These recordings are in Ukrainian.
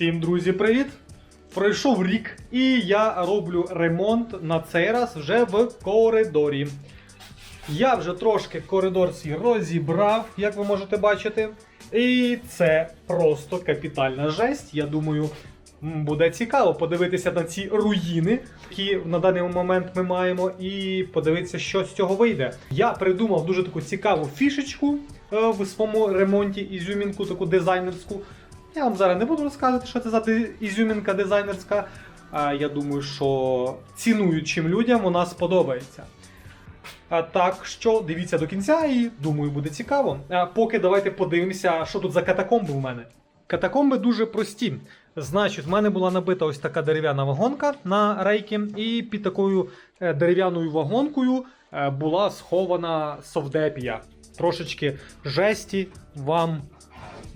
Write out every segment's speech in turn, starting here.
Всім друзі, привіт! Пройшов рік, і я роблю ремонт на цей раз вже в коридорі. Я вже трошки коридор свій розібрав, як ви можете бачити. І це просто капітальна жесть. Я думаю, буде цікаво подивитися на ці руїни, які на даний момент ми маємо, і подивитися, що з цього вийде. Я придумав дуже таку цікаву фішечку е, в своєму ремонті, ізюмінку, таку дизайнерську. Я вам зараз не буду розказувати, що це за ізюмінка дизайнерська. Я думаю, що цінуючим людям вона сподобається. Так що дивіться до кінця і думаю, буде цікаво. Поки давайте подивимося, що тут за катакомби в мене. Катакомби дуже прості. Значить, в мене була набита ось така дерев'яна вагонка на рейки, і під такою е, дерев'яною вагонкою е, була схована совдепія. Трошечки жесті вам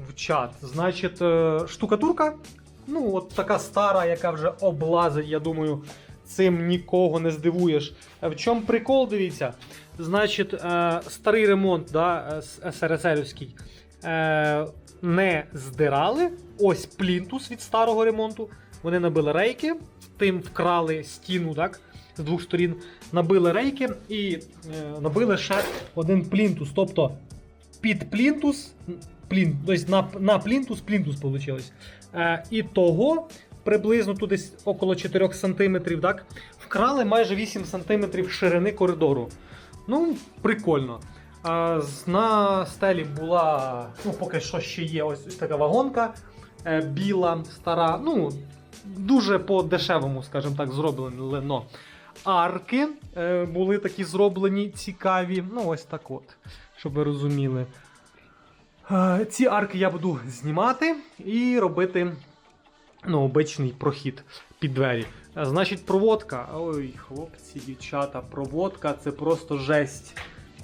в чат. Значить, е, штукатурка. Ну, от така стара, яка вже облазить, я думаю, цим нікого не здивуєш. Е, В чому прикол, дивіться? Значить, е, старий ремонт да, СРСРівський е, не здирали. Ось плінтус від старого ремонту. Вони набили рейки, тим вкрали стіну, так? З двох сторін набили рейки і набили ще один плінтус. Тобто під плінтус, плін, тобто на, на плінтус плінтус вийшло. Е, і того приблизно тут десь около 4 см, так? Вкрали майже 8 см ширини коридору. Ну, прикольно. З- на стелі була, ну, поки що ще є ось, ось така вагонка е, біла, стара. Ну, дуже по-дешевому, скажімо так, зроблено. Арки е, були такі зроблені цікаві. Ну, ось так от, щоб ви розуміли. Е, Ці арки я буду знімати і робити ну, обичний прохід під двері. Е, Значить, проводка. Ой, хлопці, дівчата, проводка це просто жесть.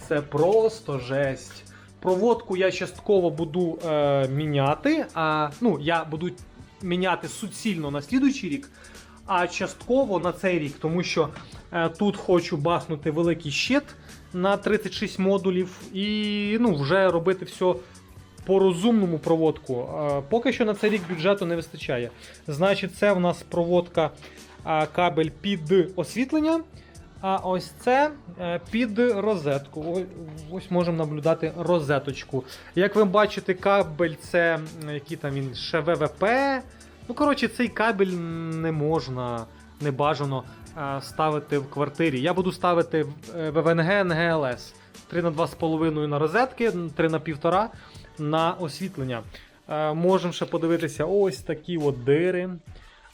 Це просто жесть. Проводку я частково буду е, міняти. А, ну, я буду міняти суцільно на слідуючий рік, а частково на цей рік, тому що е, тут хочу бахнути великий щит на 36 модулів і ну, вже робити все по розумному проводку. Е, Поки що на цей рік бюджету не вистачає. Значить, це в нас проводка е, кабель під освітлення. А ось це е, під розетку. Ось можемо наблюдати розеточку. Як ви бачите, кабель це який там він ще ВВП. Ну, коротше, цей кабель не можна, не бажано е, ставити в квартирі. Я буду ставити е, ВВНГ НГЛС 3 на 2,5 на розетки, 3 на 1,5 на освітлення. Е, Можемо ще подивитися ось такі от дири.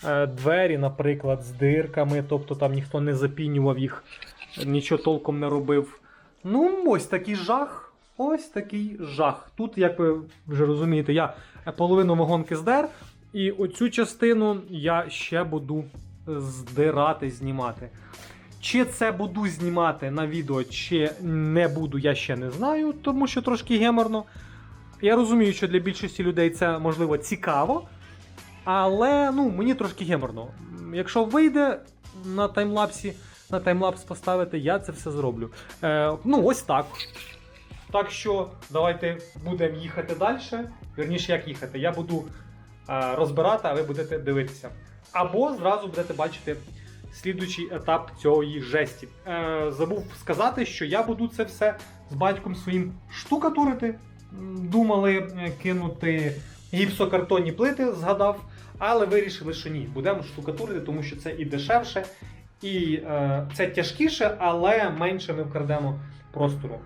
Е, Двері, наприклад, з дирками, тобто там ніхто не запінював їх, нічого толком не робив. Ну, ось такий жах. Ось такий жах. Тут, як ви вже розумієте, я половину вагонки здер, і оцю частину я ще буду здирати, знімати. Чи це буду знімати на відео, чи не буду, я ще не знаю, тому що трошки геморно. Я розумію, що для більшості людей це можливо цікаво, але ну, мені трошки геморно. Якщо вийде на таймлапсі, на таймлапс поставити, я це все зроблю. Е, ну, ось так. Так що давайте будемо їхати далі. Вірніше, як їхати. Я буду е, розбирати, а ви будете дивитися. Або зразу будете бачити слідуючий етап цієї жесті. Е, забув сказати, що я буду це все з батьком своїм штукатурити. Думали е, кинути гіпсокартонні плити, згадав, але вирішили, що ні, будемо штукатурити, тому що це і дешевше, і е, це тяжкіше, але менше ми вкрадемо простору.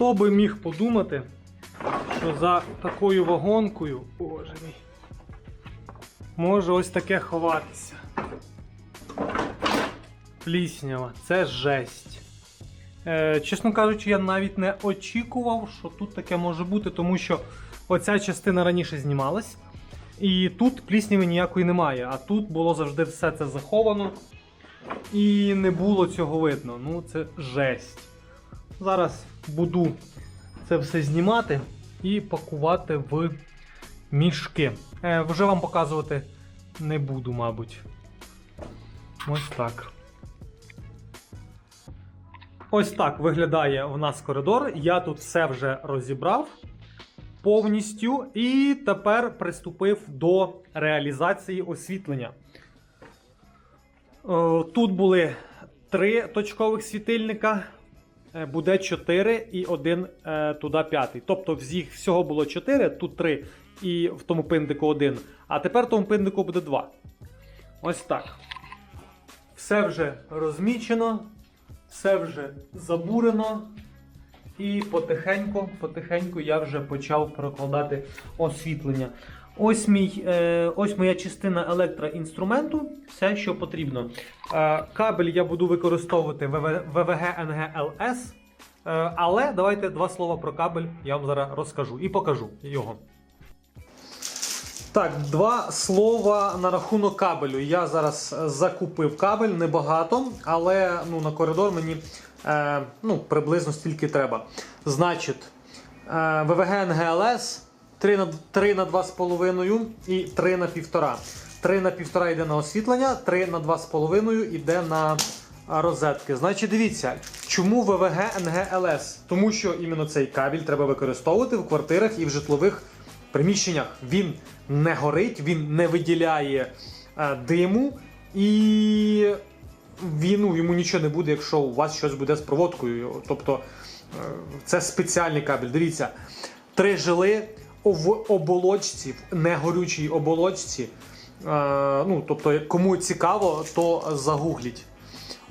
Хто би міг подумати, що за такою вагонкою, боже мій, може ось таке ховатися. Пліснява, це жесть. Е, чесно кажучи, я навіть не очікував, що тут таке може бути, тому що оця частина раніше знімалась, і тут плісняви ніякої немає. А тут було завжди все це заховано, і не було цього видно. Ну, це жесть. Зараз буду це все знімати і пакувати в мішки. Е, вже вам показувати не буду, мабуть. Ось так. Ось так виглядає у нас коридор. Я тут все вже розібрав повністю і тепер приступив до реалізації освітлення. Е, Тут були три точкових світильника, буде 4 і один е, туди п'ятий. Тобто всіх, всього було 4, тут 3 і в тому пиндику 1. А тепер в тому пиндику буде 2. Ось так. Все вже розмічено, все вже забурено. І потихеньку, потихеньку я вже почав прокладати освітлення. Ось, мій, е, ось моя частина електроінструменту, все, що потрібно. Е, кабель я буду використовувати ВВГ NGLS. Е, але давайте два слова про кабель я вам зараз розкажу і покажу його. Так, два слова на рахунок кабелю. Я зараз закупив кабель небагато, але ну, на коридор мені е, ну, приблизно стільки треба. Значить, е, ВВГ НГЛС 3 на, 3 на 2,5 і 3 на 1,5. 3 на 1,5 йде на освітлення, 3 на 2,5 йде на розетки. Значить, дивіться, чому ВВГ НГЛС? Тому що іменно цей кабель треба використовувати в квартирах і в житлових приміщеннях. Він не горить, він не виділяє е, диму і він, ну, йому нічого не буде, якщо у вас щось буде з проводкою. Тобто е, це спеціальний кабель. Дивіться, три жили в оболочці, в негорючій оболочці. Е, ну, тобто, кому цікаво, то загугліть.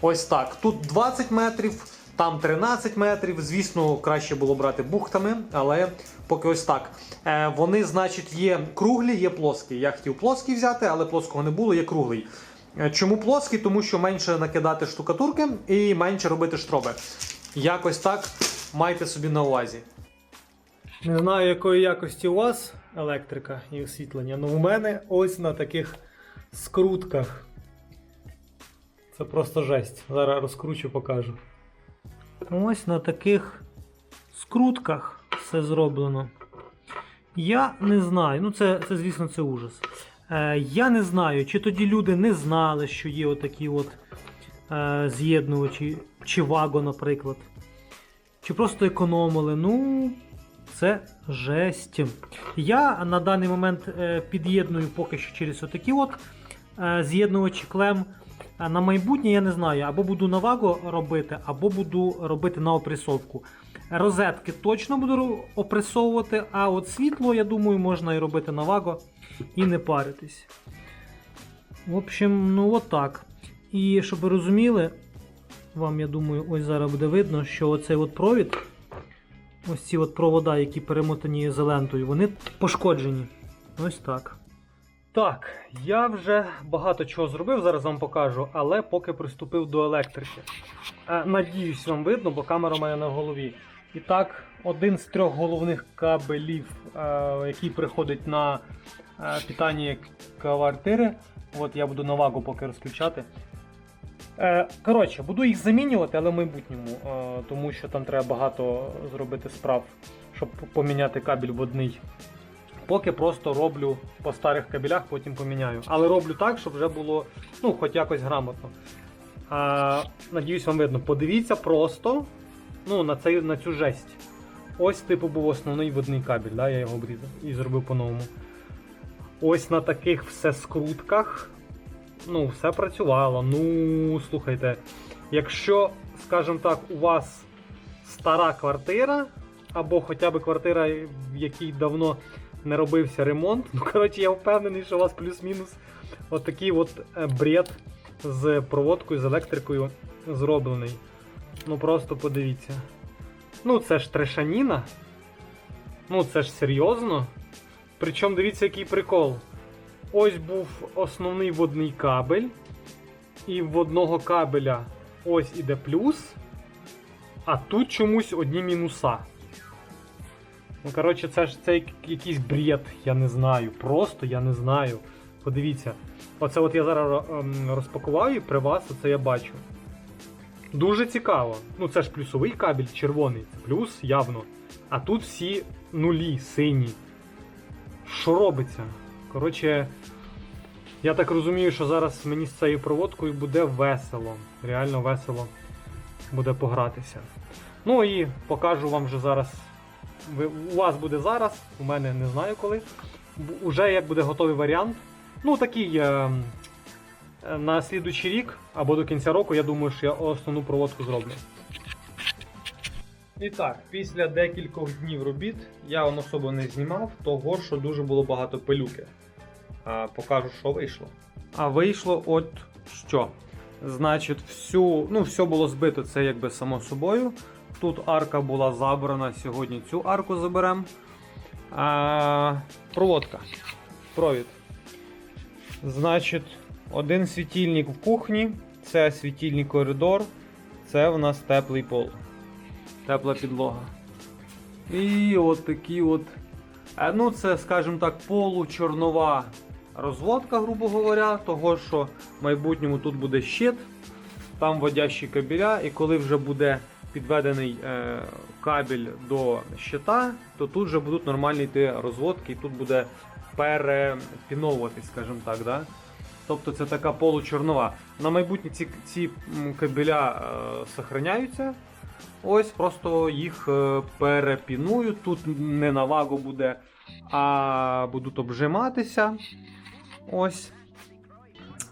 Ось так. Тут 20 метрів, там 13 метрів. Звісно, краще було брати бухтами, але поки ось так. Е, вони, значить, є круглі, є плоскі. Я хотів плоский взяти, але плоского не було, є круглий. Е, Чому плоский? Тому що менше накидати штукатурки і менше робити штроби. Якось так майте собі на увазі. Не знаю, якої якості у вас електрика і освітлення, але у мене ось на таких скрутках. Це просто жесть. Зараз розкручу, покажу. Ось на таких скрутках все зроблено. Я не знаю, ну це, це звісно, це ужас. Е, я не знаю, чи тоді люди не знали, що є отакі от е, з'єднувачі, чи ваго, наприклад. Чи просто економили. Ну, це жесть. Я на даний момент е, під'єдную поки що через отакі от е, з'єднувачі клем. На майбутнє я не знаю, або буду на ваго робити, або буду робити на опресовку. Розетки точно буду опресовувати, а от світло, я думаю, можна і робити на ваго і не паритись. В общем, ну отак. І щоб ви розуміли, вам, я думаю, ось зараз буде видно, що оцей от провід, ось ці от провода, які перемотані ізолентою, вони пошкоджені. Ось так. Так, я вже багато чого зробив, зараз вам покажу, але поки приступив до електрики. Е, надіюсь, вам видно, бо камера мене на голові. І так, один з трьох головних кабелів, е, який приходить на е, питання квартири. От я буду на вагу поки розключати. Е, коротше, буду їх замінювати, але в майбутньому, е, тому що там треба багато зробити справ, щоб поміняти кабель в одний. Поки просто роблю по старих кабелях, потім поміняю. Але роблю так, щоб вже було ну, хоч якось грамотно. А, надіюсь, вам видно. Подивіться просто ну, на, цей, на цю жесть. Ось, типу, був основний водний кабель, да? я його обрізав і зробив по-новому. Ось на таких все скрутках. Ну, все працювало. Ну, слухайте, якщо, скажімо так, у вас стара квартира, або хоча б квартира, в якій давно не робився ремонт. Ну, коротше, я впевнений, що у вас плюс-мінус отакий от е, бред з проводкою, з електрикою зроблений. Ну просто подивіться. Ну, це ж трешаніна. Ну, це ж серйозно. Причому дивіться, який прикол. Ось був основний водний кабель. І в одного кабеля ось іде плюс. А тут чомусь одні мінуса. Ну, коротше, це ж це якийсь бред, я не знаю. Просто я не знаю. Подивіться. Оце от я зараз ем, розпакував і при вас оце я бачу. Дуже цікаво. Ну це ж плюсовий кабель червоний, це плюс явно. А тут всі нулі, сині. Що робиться? Коротше, я так розумію, що зараз мені з цією проводкою буде весело. Реально весело буде погратися. Ну і покажу вам вже зараз. Ви, у вас буде зараз, у мене не знаю коли. Уже як буде готовий варіант. Ну, такий е, е, на слідуючий рік або до кінця року, я думаю, що я основну проводку зроблю. І так, після декількох днів робіт я вам особо не знімав, того що дуже було багато пилюки. А, покажу, що вийшло. А вийшло от що. Значить, всю, ну, все було збито, це якби само собою. Тут арка була забрана, сьогодні цю арку заберемо. Проводка. Провід. Значить, один світильник в кухні, це світильний коридор, це в нас теплий пол. Тепла підлога. І от такі от. е, Ну, це, скажімо так, получорнова розводка, грубо говоря, того, що в майбутньому тут буде щит, там водящі кабеля, і коли вже буде підведений е, кабель до щита, то тут вже будуть нормальні йти розводки, і тут буде перепіновуватись, скажімо так. Да? Тобто це така получорнова. На майбутнє ці, ці кабеля е, сохраняються. Ось просто їх е, перепінують. Тут не на вагу буде, а будуть обжиматися. Ось.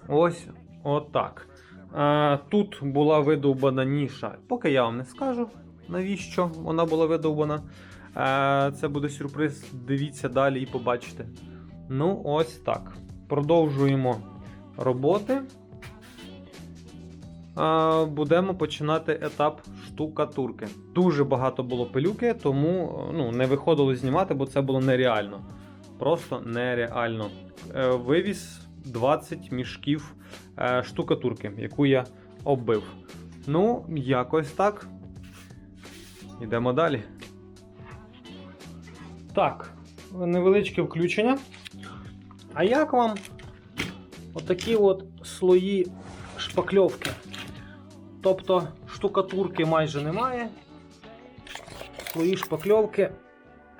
Ось отак. Е, Тут була видовбана ніша. Поки я вам не скажу, навіщо вона була видовбана. Е, Це буде сюрприз. Дивіться далі і побачите. Ну, ось так. Продовжуємо роботи. Будемо починати етап штукатурки. Дуже багато було пилюки, тому ну, не виходило знімати, бо це було нереально. Просто нереально. Е, Вивіз 20 мішків е, штукатурки, яку я оббив. Ну, якось так. Йдемо далі. Так, невеличке включення. А як вам отакі от слої шпакльовки? Тобто штукатурки майже немає. Слої шпакльовки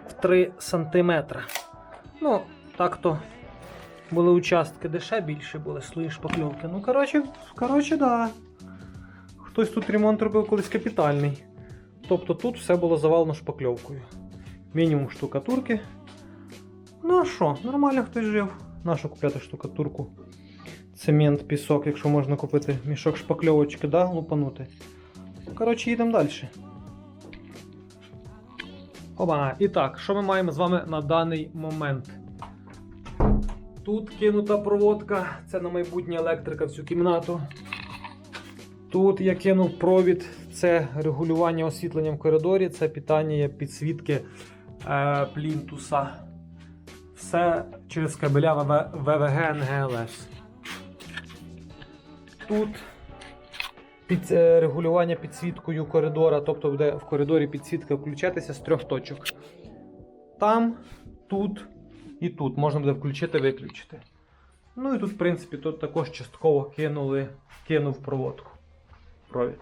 в 3 см. Ну, так-то були участки, де більше були слої шпакльовки. Ну, коротше, коротше, да. Хтось тут ремонт робив колись капітальний. Тобто тут все було завалено шпакльовкою. Мінімум штукатурки. Ну а що, нормально хтось жив. Нащо купляти штукатурку? Цемент, пісок, якщо можна купити мішок шпакльовочки, да, лупанути. Коротше, їдемо далі. Оба. І так, що ми маємо з вами на даний момент? Тут кинута проводка, це на майбутнє електрика в цю кімнату. Тут я кинув провід, це регулювання освітлення в коридорі, це питання підсвітки е, плінтуса. Все через кабеля ВВГ НГЛС. Тут під, е, регулювання підсвіткою коридора, тобто буде в коридорі підсвітка включатися з трьох точок. Там, тут і тут можна буде включити-виключити. Ну і тут, в принципі, тут також частково кинули, кинув проводку. Провід.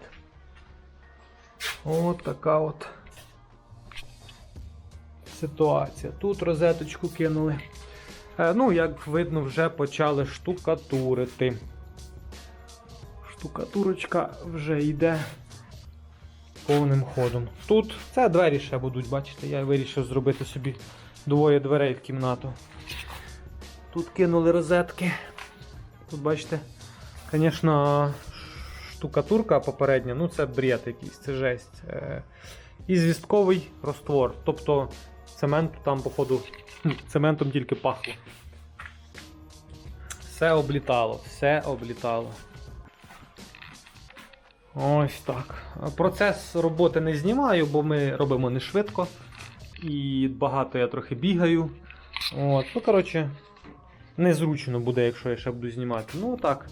От така от ситуація. Тут розеточку кинули. Е, ну, як видно, вже почали штукатурити. Штукатурочка вже йде повним ходом. Тут це двері ще будуть, бачите, я вирішив зробити собі двоє дверей в кімнату. Тут кинули розетки. Тут бачите, звісно, штукатурка попередня, ну це бред якийсь, це жесть. Е, І звістковий роствор. Тобто цементу там, походу, цементом тільки пахло. Все облітало, все облітало. Ось так. Процес роботи не знімаю, бо ми робимо не швидко. І багато я трохи бігаю. От, ну, коротше, незручно буде, якщо я ще буду знімати. Ну так,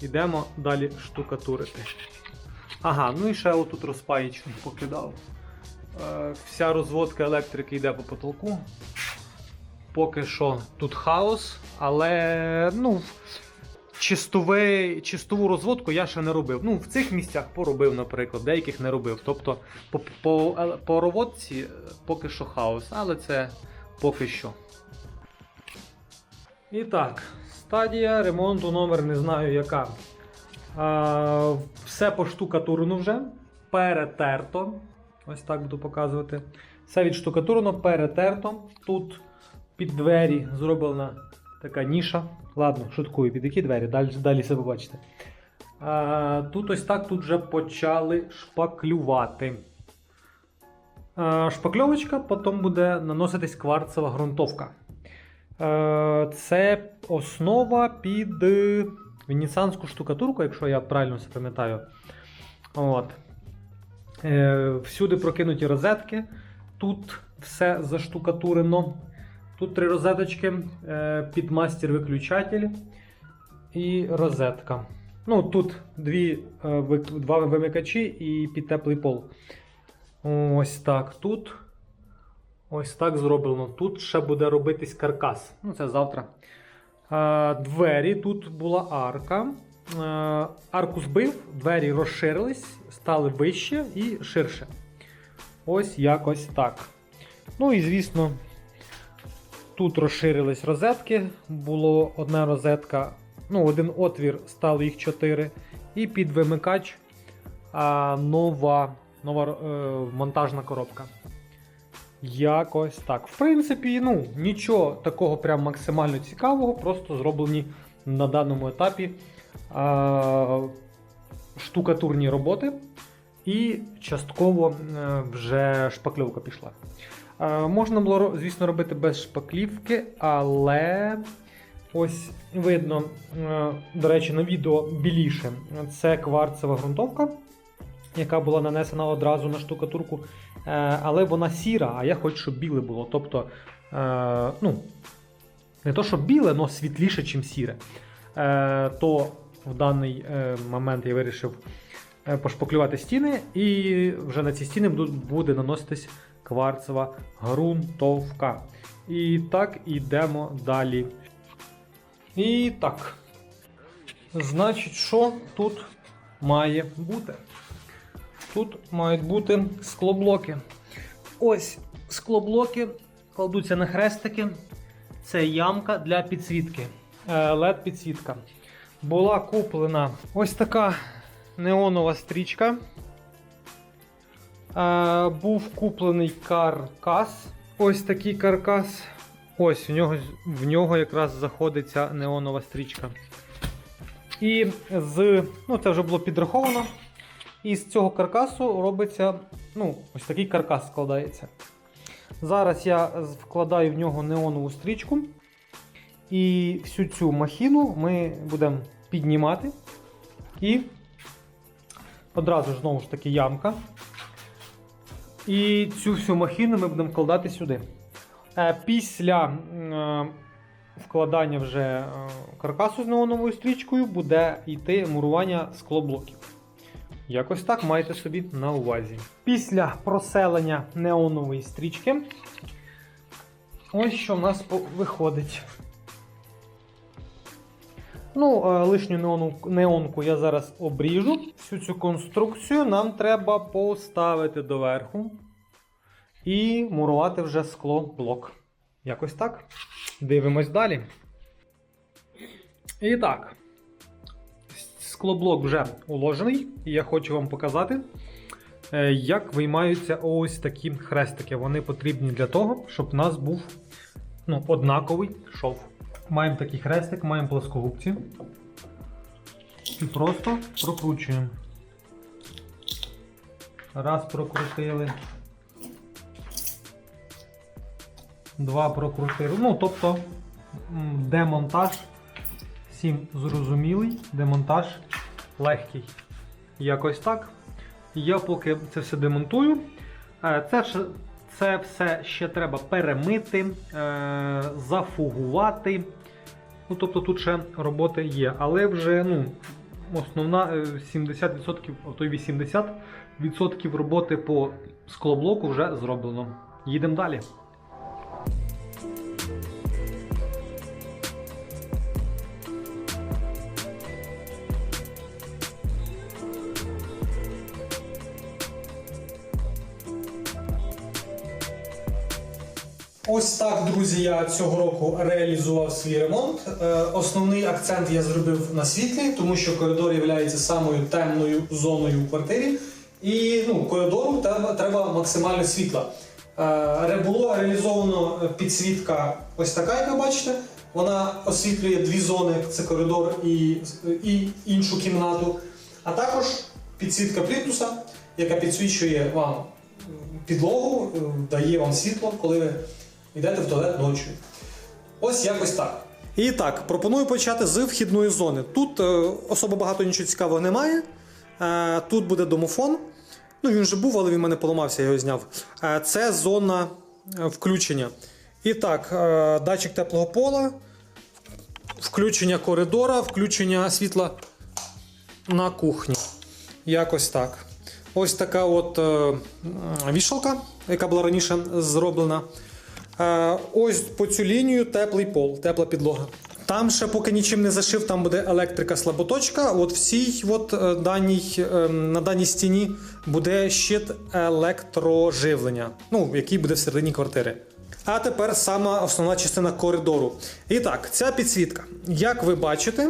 йдемо далі штукатурити. Ага, ну і ще отут розпаєчку покидав. Е, вся розводка електрики йде по потолку. Поки що тут хаос, але ну, чистове, чистову розводку я ще не робив. Ну, в цих місцях поробив, наприклад, деяких не робив. Тобто по, по, по проводці е, поки що хаос, але це поки що. І так, стадія ремонту номер не знаю яка. А, все поштукатурено вже, перетерто. Ось так буду показувати. Все відштукатурено, перетерто. Тут під двері зроблена така ніша. Ладно, шуткую, під які двері, далі, далі все побачите. А, тут ось так тут вже почали шпаклювати. А, шпакльовочка, потім буде наноситись кварцева ґрунтовка. Е, Це основа під е, венеціанську штукатурку, якщо я правильно все пам'ятаю. От. Е, Всюди прокинуті розетки. Тут все заштукатурено. Тут три розеточки, е, підмастер-виключатель і розетка. Ну, тут дві, е, два вимикачі і під теплий пол. Ось так. Тут ось так зроблено. Тут ще буде робитись каркас. Ну, це завтра. Е, Двері. Тут була арка. Арку збив, двері розширились, стали вище і ширше. Ось якось так. Ну і звісно, тут розширились розетки. Було одна розетка, ну, один отвір, стало їх 4. І під вимикач а, нова, нова е, монтажна коробка. Якось так. В принципі, ну, нічого такого прям максимально цікавого, просто зроблені на даному етапі а, штукатурні роботи. І частково е, вже шпакльовка пішла. Е, Можна було, звісно, робити без шпаклівки, але ось видно, е, до речі, на відео біліше. Це кварцева ґрунтовка, яка була нанесена одразу на штукатурку. Е, Але вона сіра, а я хочу, щоб біле було. Тобто, ну, не то, що біле, але світліше, ніж сіре. То в даний момент я вирішив пошпаклювати стіни, і вже на ці стіни буде наноситись кварцева ґрунтовка. І так ідемо далі. І так. Значить, що тут має бути? Тут мають бути склоблоки. Ось склоблоки кладуться на хрестики. Це ямка для підсвітки. led підсвітка. Була куплена ось така неонова стрічка. Був куплений каркас. Ось такий каркас. Ось в нього, в нього якраз заходиться неонова стрічка. І з. Ну, це вже було підраховано. І з цього каркасу робиться. Ну, ось такий каркас складається. Зараз я вкладаю в нього неонову стрічку. І всю цю махіну ми будемо піднімати. І одразу ж знову ж таки ямка. І цю всю махіну ми будемо вкладати сюди. Е, Після е, вкладання вже е, каркасу з неоновою стрічкою буде йти мурування склоблоків. Якось так маєте собі на увазі. Після проселення неонової стрічки. Ось що в нас виходить. Ну, е, лишню неону, неонку я зараз обріжу. Всю цю конструкцію нам треба поставити доверху і мурувати вже скло-блок. Якось так. Дивимось далі. І так. Склоблок вже уложений, і я хочу вам показати, е, як виймаються ось такі хрестики. Вони потрібні для того, щоб у нас був ну, однаковий шов. Маємо такий хрестик, маємо плоскогубці. І просто прокручуємо. Раз прокрутили. Два прокрутили. Ну, тобто демонтаж всім зрозумілий, демонтаж легкий. Якось так. Я поки це все демонтую. Е, Це, це все ще треба перемити, е, зафугувати. Ну, тобто тут ще роботи є. Але вже ну, основна е, 70%, а то й 80% роботи по склоблоку вже зроблено. Їдемо далі. Ось так, друзі, я цього року реалізував свій ремонт. Е, Основний акцент я зробив на світлі, тому що коридор є самою темною зоною в квартирі. І ну, коридору треба, максимально світла. Е, Було реалізовано підсвітка ось така, як ви бачите. Вона освітлює дві зони: це коридор і, і іншу кімнату. А також підсвітка плінтуса, яка підсвічує вам підлогу, е, дає вам світло, коли ви йдете в туалет ночі. Ось якось так. І так, пропоную почати з вхідної зони. Тут е, особо багато нічого цікавого немає. Е, тут буде домофон. Ну, він вже був, але він мене поламався, я його зняв. Е, це зона е, включення. І так, е, датчик теплого пола, включення коридора, включення світла на кухні. Якось так. Ось така от е, вішалка, яка була раніше зроблена. Е, ось по цю лінію теплий пол, тепла підлога. Там ще поки нічим не зашив, там буде електрика слаботочка. От в цій от, е, даній, е, на даній стіні буде щит електроживлення, ну, який буде всередині квартири. А тепер сама основна частина коридору. І так, ця підсвітка. Як ви бачите,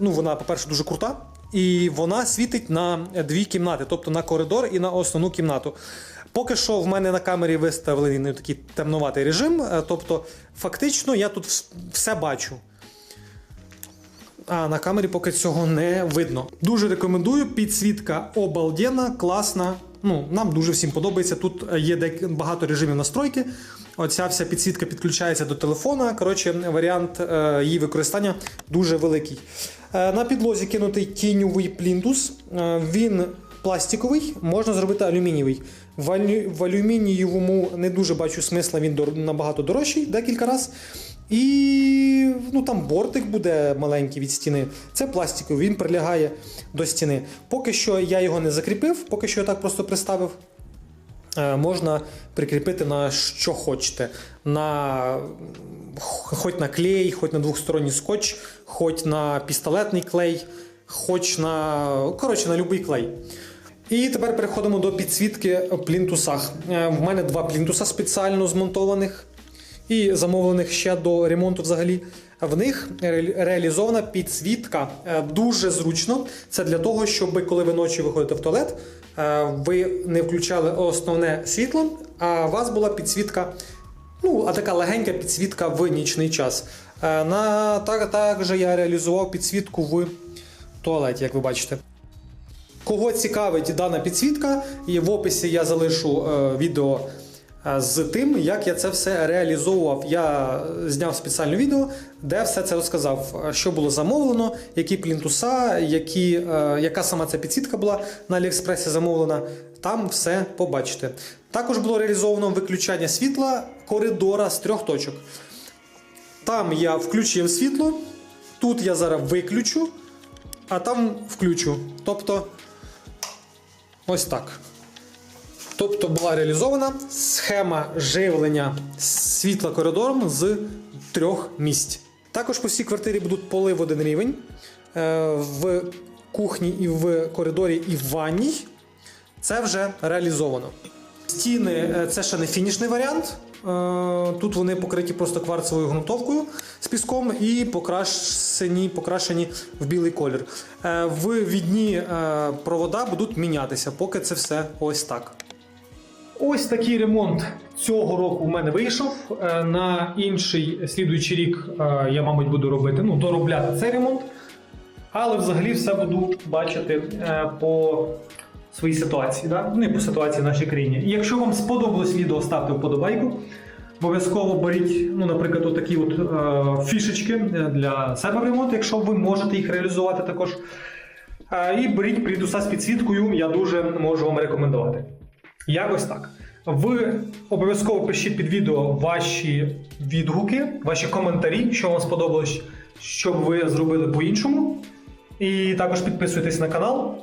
ну вона, по-перше, дуже крута. І вона світить на дві кімнати, тобто на коридор і на основну кімнату. Поки що в мене на камері виставлений ну, такий темнуватий режим, е, тобто фактично я тут все бачу. А на камері поки цього не видно. Дуже рекомендую. Підсвітка обалденна, класна. Ну, нам дуже всім подобається. Тут є дек- багато режимів настройки. Оця вся підсвітка підключається до телефона. Коротше, варіант е, її використання дуже великий. Е, на підлозі кинутий тіньовий плінтус. Е, він пластиковий, можна зробити алюмінієвий. В, алю- в алюмінієвому не дуже бачу смисла, він дор- набагато дорожчий декілька разів. І ну, там бортик буде маленький від стіни. Це пластиковий, він прилягає до стіни. Поки що я його не закріпив, поки що я так просто приставив. Е, Можна прикріпити на що хочете. На, хоч на клей, хоч на двохсторонній скотч, хоч на пістолетний клей, хоч на, коротше, на будь-який клей. І тепер переходимо до підсвітки плінтусах. Е, В мене два плінтуса спеціально змонтованих і замовлених ще до ремонту взагалі. В них реалізована підсвітка Е, дуже зручно. Це для того, щоб коли ви ночі виходите в туалет, е, ви не включали основне світло, а у вас була підсвітка, ну, а така легенька підсвітка в нічний час. На, так, також я реалізував підсвітку в туалеті, як ви бачите. Кого цікавить дана підсвітка, і в описі я залишу е, відео е, з тим, як я це все реалізовував. Я зняв спеціальне відео, де все це розказав, що було замовлено, які плінтуса, які, е, яка сама ця підсвітка була на Аліекспресі замовлена. Там все побачите. Також було реалізовано виключання світла коридора з трьох точок. Там я включив світло, тут я зараз виключу, а там включу. Тобто, ось так. Тобто була реалізована схема живлення світла коридором з трьох місць. Також по всій квартирі будуть поли в один рівень. Е, В кухні і в коридорі, і в ванній. Це вже реалізовано. Стіни е, це ще не фінішний варіант. Е, Тут вони покриті просто кварцевою ґрунтовкою з піском і покрашені, покрашені в білий колір. Е, В відні е, провода будуть мінятися, поки це все ось так. Ось такий ремонт цього року у мене вийшов. На інший слідуючий рік я, мабуть, буду робити, ну, доробляти цей ремонт. Але взагалі все буду бачити по своїй ситуації, да? не по ситуації в нашій країні. І якщо вам сподобалось відео, ставте вподобайку. Обов'язково беріть, ну, наприклад, отакі от, е, фішечки для себе ремонту, якщо ви можете їх реалізувати також. Е, І беріть прідуса з підсвіткою, я дуже можу вам рекомендувати. Якось так. Ви обов'язково пишіть під відео ваші відгуки, ваші коментарі, що вам сподобалось, що б ви зробили по-іншому. І також підписуйтесь на канал.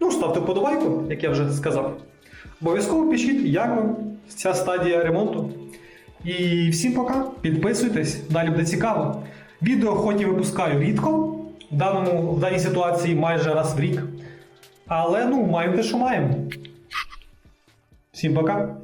Ну, ставте вподобайку, як я вже сказав. Обов'язково пишіть, як вам ця стадія ремонту. І всім пока, підписуйтесь, далі буде цікаво. Відео хоч і випускаю рідко, в, даному, в даній ситуації майже раз в рік. Але ну, маємо те, що маємо. Всім пока.